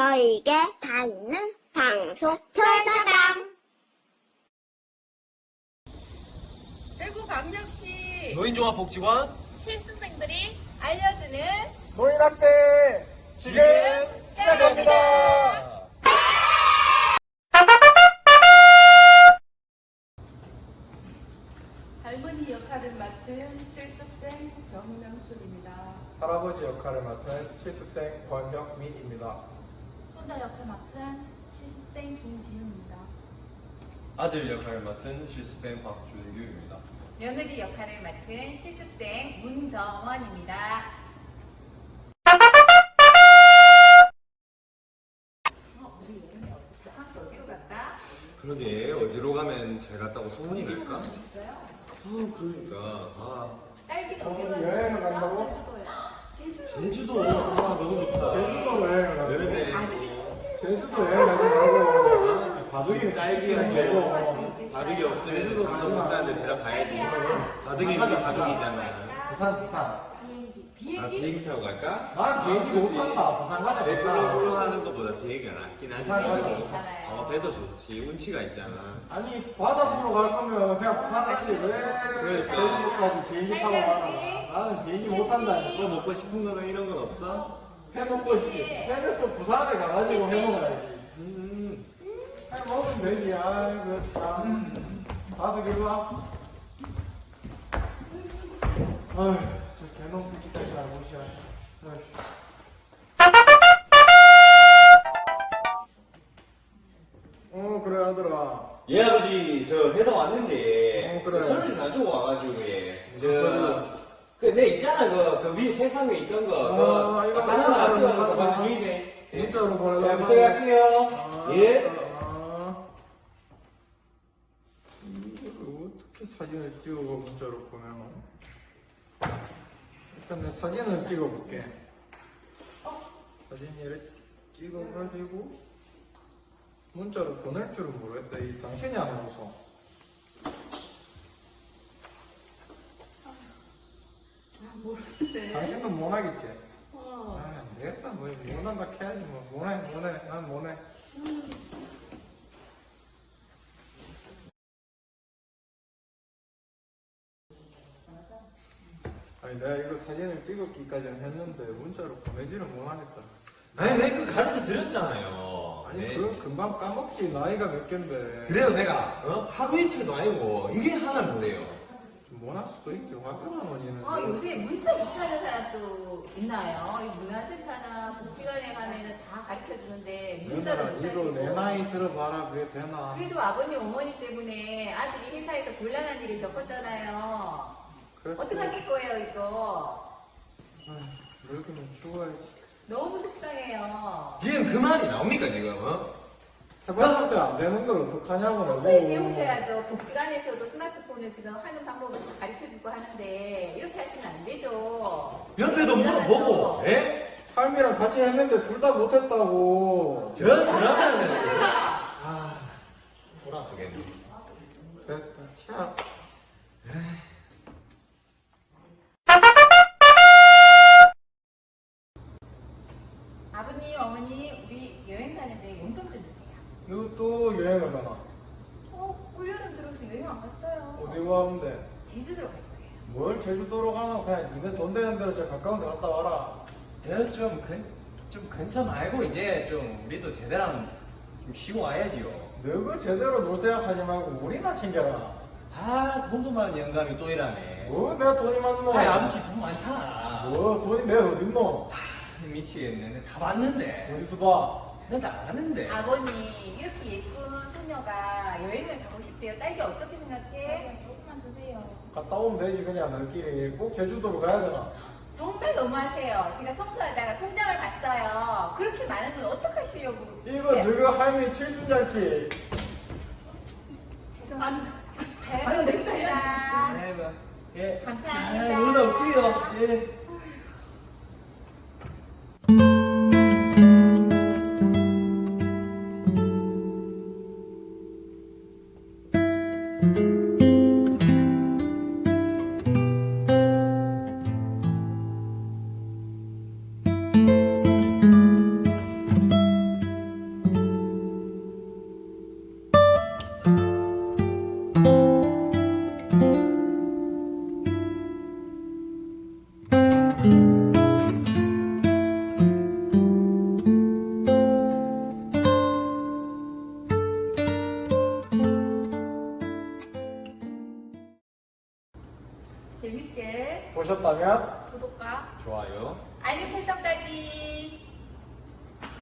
저에게 다 있는 방송 별다방 대구광역시 노인종합복지관 실습생들이 알려주는 노인학대 지금 시작합니다. 할머니 역할을 맡은 실습생 정명순입니다. 할아버지 역할을 맡은 실습생 권혁민입니다. 손자 역할 맡은 실습생 김지윤입니다. 아들 역할을 맡은 실습생 박준규입니다. 며느리 역할을 맡은 실습생 문정원입니다. 어, 우리 어디로? 그러게 어디로 가면 잘 갔다고 소문이 날까? 있어요? 아 그러니까 아 딸기는 어, 어디로 여행을 갈까? 간다고? 제주도 아 너무 좋다. 제주도 여행을 가고 네네. 제주도 여행 가지 말고 바둑이 딸기는 되고 바둑이 없으면 잠도 못 자는데 데려가야지. 바둑이 우리 가족이잖아. 부산 부산 비행기. 아 비행기? 타고 갈까? 난 비행기 못 탄다 부산 가자 부산 하는 것보다 비행기가 낫긴 하지. 부산 가자. 있잖아요. 어 배도 좋지 운치가 있잖아. 아니 바다 보러 갈 거면 그냥 부산 가지 왜 그러니까. 제주도까지 비행기 타고 가나 나는 비행기 못 탄다니까 또 먹고 싶은 거는 이런 건 없어? 회 먹고 싶지 회는 또 부산에 가가지고 해 먹어야지 음. 해 먹으면 되지 아이고 참 나도 와 어휴 저 개놈 새끼 때문에 무시하 어 그래 아들아 예 아버지 저 회사 왔는데 어, 그래. 서류 가지고 와가지고 예. 무슨 서류? 그내 있잖아 그, 그 위에 책상에 있던 거 아, 그 이거 하나만 문자로 찍어서 보내달라. 빨리 주의세요 예. 문자로 예, 보내달라 부탁할게요 아, 예 아. 이걸 어떻게 사진을 찍어 문자로 보내노? 일단 내 사진을 찍어볼게. 사진 이렇게 찍어가지고 문자로 보낼 줄은 모르겠다. 이 당신이 안 해줘서. 모르는데. 당신은 못 하겠지? 어. 아, 안 되겠다. 뭐, 못한다 해야지. 뭐, 못해, 못해. 난 못해. 아니, 내가 이거 사진을 찍었기까지는 했는데, 문자로 보내지는 못하겠다. 아니 내가 그 가르쳐 드렸잖아요 아니, 네. 그 금방 까먹지. 나이가 몇 갠데. 그래도 내가 어? 하루 이틀도 아니고 이게 하나 좀 못할 수도 있지. 화끈한 원인은. 어, 요새 문자 못하는 사람도 있나요? 이 문화센터나 복지관에 가면은 다 가르쳐 주는데 문자도 누나, 이거 내. 나이 들어봐라. 그게 되나? 그래도 아버님, 어머니 때문에 아들이 회사에서 곤란한 일을 겪었잖아요. 그래. 어떡하실 거예요, 이거? 아휴, 늙으면 죽어야지. 너무 속상해요. 지금 그 말이 나옵니까 지금 어? 해봤는데 안 되는 걸 어떡하냐고. 혹시 내고. 배우셔야죠. 복지관에서도 스마트폰을 지금 하는 방법을 가르쳐 주고 하는데 이렇게 하시면 안 되죠. 옆에도 물어보고 예? 할미랑 같이 했는데 둘 다 못했다고. 저 그러면은 아 돌아가겠네 됐다. 차. 너 또 여행을 가나? 어, 올여름 들어서 여행 안 갔어요. 어디 가면 돼? 제주도로 갈 거예요. 뭘 제주도로 가나? 그냥 니네 돈 되는 대로 저 가까운 데 갔다 와라. 그래도 좀, 근, 좀 근처 말고 이제 좀 우리도 제대로 좀 쉬고 와야지요. 너그 제대로 놀 생각하지 말고 우리나 챙겨라. 아, 돈도 많은 영감이 또 이라네. 뭐 내가 돈이 많노? 아, 아버지 돈 많잖아. 뭐 돈이 내가 어딨노? 아, 미치겠네. 내가 다 봤는데. 어디서 봐? 다 아는데. 아버님, 이렇게 예쁜 소녀가 여행을 가고 싶대요. 딸기 어떻게 생각해? 조금만 주세요. 갔다 오면 되지 그냥 너끼리 꼭 제주도로 가야 되나? 정말 너무하세요. 제가 청소하다가 통장을 봤어요. 그렇게 많은 돈 어떡하시려고. 이거 너가 할미 칠순잔치 죄송합니다. 잘 먹겠습니다. 아이고, 예. 감사합니다. 잘 놀다 올게요. 예. Música 재밌게 보셨다면 구독과 좋아요. 알림 설정까지